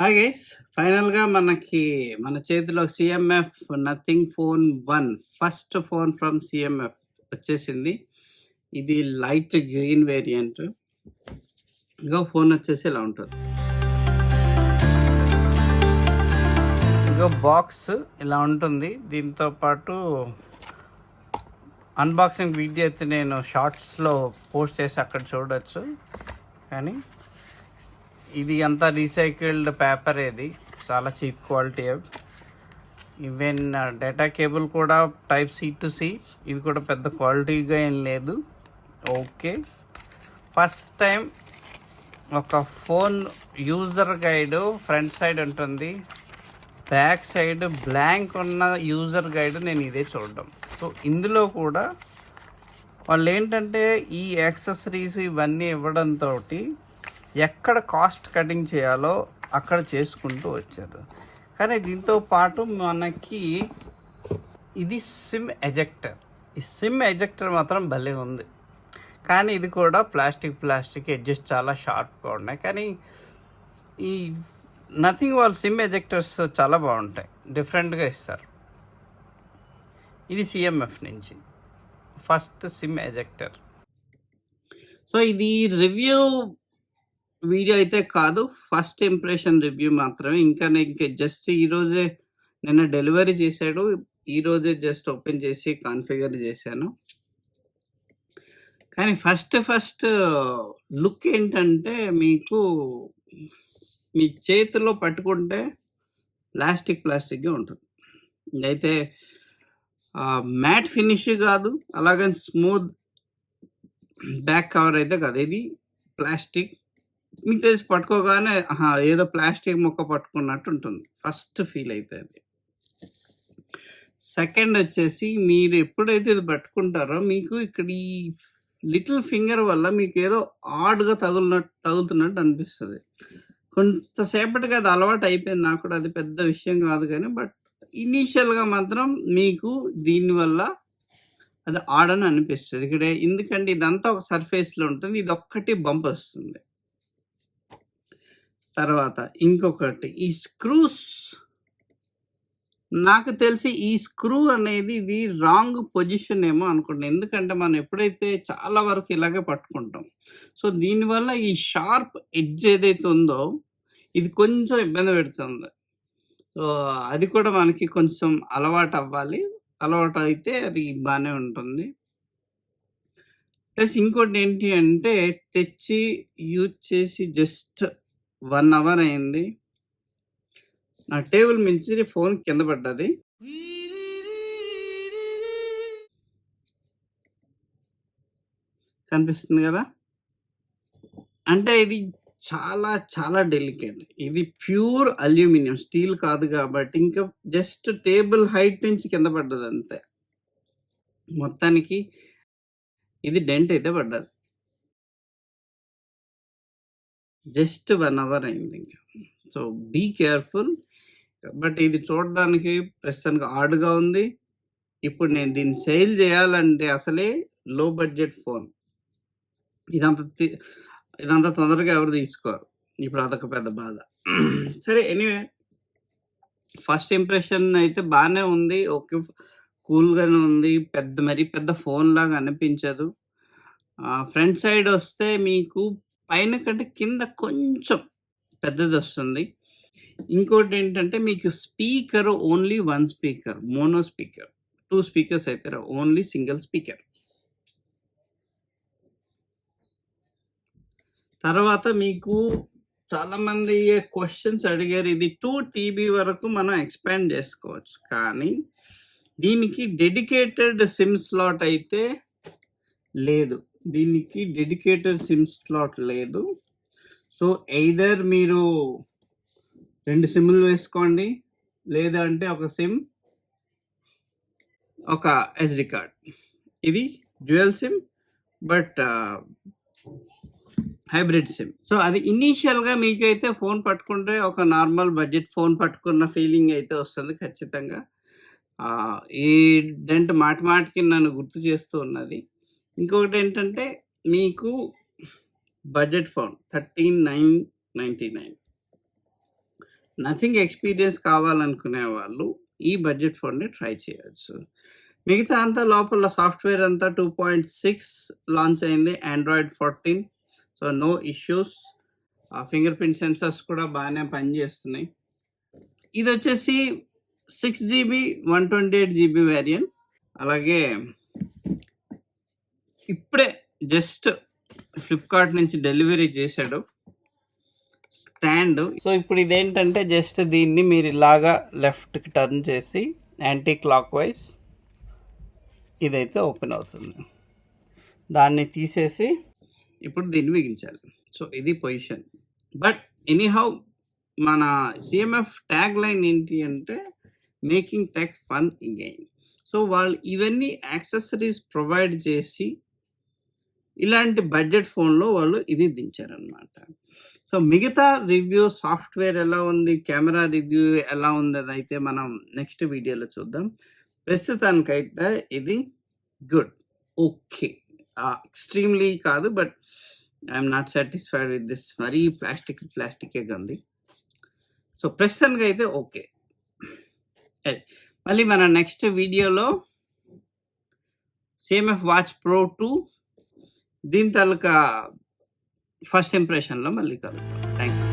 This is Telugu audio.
అలాగే గైస్ ఫైనల్గా మనకి మన చేతిలో CMF Nothing phone one first phone from CMF వచ్చేసింది. ఇది లైట్ గ్రీన్ వేరియంట్ ఇంకా ఫోన్ వచ్చేసి ఇలా ఉంటుంది. ఇంకా బాక్స్ ఇలా ఉంటుంది. దీంతో పాటు అన్బాక్సింగ్ వీడియో అయితే నేను షార్ట్స్లో పోస్ట్ చేసి అక్కడ చూడవచ్చు కానీ ఇది అంతా రీసైకిల్డ్ పేపర్ ఇది. చాలా cheap quality even data cable కూడా టైప్ సి టు సి ఇవి కూడా పెద్ద క్వాలిటీగా ఏం లేదు. ఓకే ఫస్ట్ టైం ఒక phone user guide front side ఉంటుంది. బ్యాక్ సైడ్ బ్లాంక్ ఉన్న యూజర్ గైడ్ నేను ఇదే చూడడం. సో ఇందులో కూడా వాళ్ళు ఏంటంటే ఈ యాక్సెసరీస్ ఇవన్నీ ఇవ్వడంతో ఎక్కడ కాస్ట్ కటింగ్ చేయాలో అక్కడ చేసుకుంటూ వచ్చారు. కానీ దీంతో పాటు మనకి ఇది సిమ్ ఎజెక్టర్ ఈ సిమ్ ఎజెక్టర్ మాత్రం భలే ఉంది. కానీ ఇది కూడా ప్లాస్టిక్ ప్లాస్టిక్ ఎడ్జస్ట్ చాలా షార్ప్గా ఉన్నాయి. కానీ ఈ నథింగ్ వాళ్ళ సిమ్ ఎజెక్టర్స్ చాలా బాగుంటాయి. డిఫరెంట్గా ఇస్తారు. ఇది సిఎంఎఫ్ నుంచి. ఫస్ట్ సిమ్ ఎజెక్టర్ సో ఇది రివ్యూ వీడియో అయితే కాదు ఫస్ట్ ఇంప్రెషన్ రివ్యూ మాత్రమే. ఇంకా నేను ఇంకా జస్ట్ ఈరోజే నిన్న డెలివరీ చేశాడు. ఈరోజే జస్ట్ ఓపెన్ చేసి కాన్ఫిగర్ చేశాను. కానీ ఫస్ట్ ఫస్ట్ లుక్ ఏంటంటే మీకు మీ చేతిలో పట్టుకుంటే ప్లాస్టిక్ ప్లాస్టిక్గా ఉంటుంది. అయితే మ్యాట్ ఫినిష్ కాదు అలాగని స్మూత్ బ్యాక్ కవర్ అయితే కాదు. ఇది ప్లాస్టిక్ మీకు తెలిసి పట్టుకోగానే ఏదో ప్లాస్టిక్ ముక్క పట్టుకున్నట్టు ఉంటుంది. ఫస్ట్ ఫీల్ అయితే అది సెకండ్ వచ్చేసి మీరు ఎప్పుడైతే ఇది పట్టుకుంటారో మీకు ఇక్కడ ఈ లిటిల్ ఫింగర్ వల్ల మీకు ఏదో ఆడ్గా తగులినట్టు తగులుతున్నట్టు అనిపిస్తుంది. కొంతసేపటికి అది అలవాటు అయిపోయింది. నాకు కూడా అది పెద్ద విషయం కాదు కానీ బట్ ఇనీషియల్గా మాత్రం మీకు దీనివల్ల అది ఆడని అనిపిస్తుంది. ఇక్కడ ఎందుకంటే ఇదంతా ఒక సర్ఫేస్లో ఉంటుంది. ఇది ఒక్కటి బంప్ వస్తుంది తర్వాత ఇంకొకటి ఈ స్క్రూస్ నాకు తెలిసి ఈ స్క్రూ అనేది ఇది రాంగ్ పొజిషన్ ఏమో అనుకుంటున్నాను ఎందుకంటే మనం ఎప్పుడైతే చాలా వరకు ఇలాగే పట్టుకుంటాం. సో దీనివల్ల ఈ షార్ప్ ఎడ్జ్ ఏదైతే ఉందో ఇది కొంచెం ఇబ్బంది పెడుతుంది. సో అది కూడా మనకి కొంచెం అలవాటు అవ్వాలి. అలవాటు అయితే అది బాగానే ఉంటుంది. ప్లస్ ఇంకోటి ఏంటి అంటే తెచ్చి యూజ్ చేసి జస్ట్ వన్ అవర్ అయింది. నా టేబుల్ మించి ఫోన్ కింద పడ్డది. కనిపిస్తుంది కదా? అంటే ఇది చాలా చాలా డెలికేట్. ఇది ప్యూర్ అల్యూమినియం స్టీల్ కాదు కాబట్టి ఇంకా జస్ట్ టేబుల్ హైట్ నుంచి కింద పడ్డది అంతే మొత్తానికి ఇది డెంట్ అయితే పడ్డది. జస్ట్ వన్ అవర్ అయింది ఇంకా. So be careful. బట్ ఇది చూడడానికి ప్రస్తుతానికి ఆడుగా ఉంది. ఇప్పుడు నేను దీన్ని సేల్ చేయాలంటే అసలే లో బడ్జెట్ ఫోన్. ఇదంత ఇదంతా తొందరగా ఎవరు తీసుకోరు. ఇప్పుడు అదొక పెద్ద బాధ. సరే ఎనీవే. ఫస్ట్ ఇంప్రెషన్ అయితే బాగానే ఉంది. ఓకే కూల్గానే ఉంది. పెద్ద మరీ పెద్ద ఫోన్ లాగా అనిపించదు. ఫ్రంట్ సైడ్ వస్తే మీకు పైన కంటే కింద కొంచెం పెద్దది వస్తుంది. ఇంకోటి ఏంటంటే మీకు speaker only one speaker mono speaker. Two speakers అయితే ఓన్లీ సింగిల్ స్పీకర్. తర్వాత మీకు చాలామంది క్వశ్చన్స్ అడిగారు ఇది టూ టీబీ వరకు మనం ఎక్స్పాండ్ చేసుకోవచ్చు. కానీ దీనికి డెడికేటెడ్ సిమ్ స్లాట్ అయితే లేదు. దీనికి డెడికేటెడ్ సిమ్ స్లాట్ లేదు. సో ఎయిదర్ మీరు రెండు సిమ్లు వేసుకోండి లేదంటే ఒక సిమ్ ఒక ఎస్డి కార్డ్ ఇది dual sim but hybrid sim so అది ఇనీషియల్గా మీకైతే ఫోన్ పట్టుకుంటే ఒక నార్మల్ బడ్జెట్ ఫోన్ పట్టుకున్న ఫీలింగ్ అయితే వస్తుంది ఖచ్చితంగా. Uh, ఈ డెంట్ మాటి మాటికి నన్ను గుర్తు చేస్తూ ఉన్నది. ఇంకొకటి ఏంటంటే మీకు budget phone thirteen nine ninety nine. Nothing experience కావాలనుకునే వాళ్ళు ఈ బడ్జెట్ ఫోన్ని ట్రై చేయొచ్చు. మిగతా అంతా లోపల సాఫ్ట్వేర్ అంతా టూ పాయింట్ సిక్స్ లాంచ్ అయింది. Android fourteen. So no issues. Fingerprint sensors కూడా బాగానే పనిచేస్తున్నాయి. ఇది వచ్చేసి six GB one twenty eight GB variant. అలాగే ఇప్పుడే జస్ట్ ఫ్లిప్కార్ట్ నుంచి డెలివరీ చేశాడు. స్టాండ్. సో ఇప్పుడు ఇదేంటంటే జస్ట్ దీన్ని మీరు ఇలాగా లెఫ్ట్కి టర్న్ చేసి యాంటీ క్లాక్ వైజ్ ఇదైతే ఓపెన్ అవుతుంది. దాన్ని తీసేసి ఇప్పుడు దీన్ని బిగించాలి సో ఇది పొజిషన్. బట్ ఎనీహౌ మన సిఎంఎఫ్ ట్యాగ్ లైన్ ఏంటి అంటే making tech fun again so వాళ్ళు ఇవన్నీ యాక్సెసరీస్ ప్రొవైడ్ చేసి ఇలాంటి బడ్జెట్ ఫోన్లో వాళ్ళు ఇది దించారనమాట సో మిగతా రివ్యూ సాఫ్ట్వేర్ ఎలా ఉంది? కెమెరా రివ్యూ ఎలా ఉంది? అని అయితే మనం నెక్స్ట్ వీడియోలో చూద్దాం. ప్రస్తుతానికైతే ఇది గుడ్. ఓకే. ఎక్స్ట్రీమ్లీ కాదు but I'm not satisfied with this. మరీ ప్లాస్టిక్ ప్లాస్టికే ఉంది సో ప్రస్తుతానికి అయితే ఓకే మళ్ళీ మన నెక్స్ట్ వీడియోలో సిఎంఎఫ్ వాచ్ ప్రో టూ దీని తాలూకా ఫస్ట్ ఇంప్రెషన్లో మళ్ళీ కలుగుతాం థ్యాంక్స్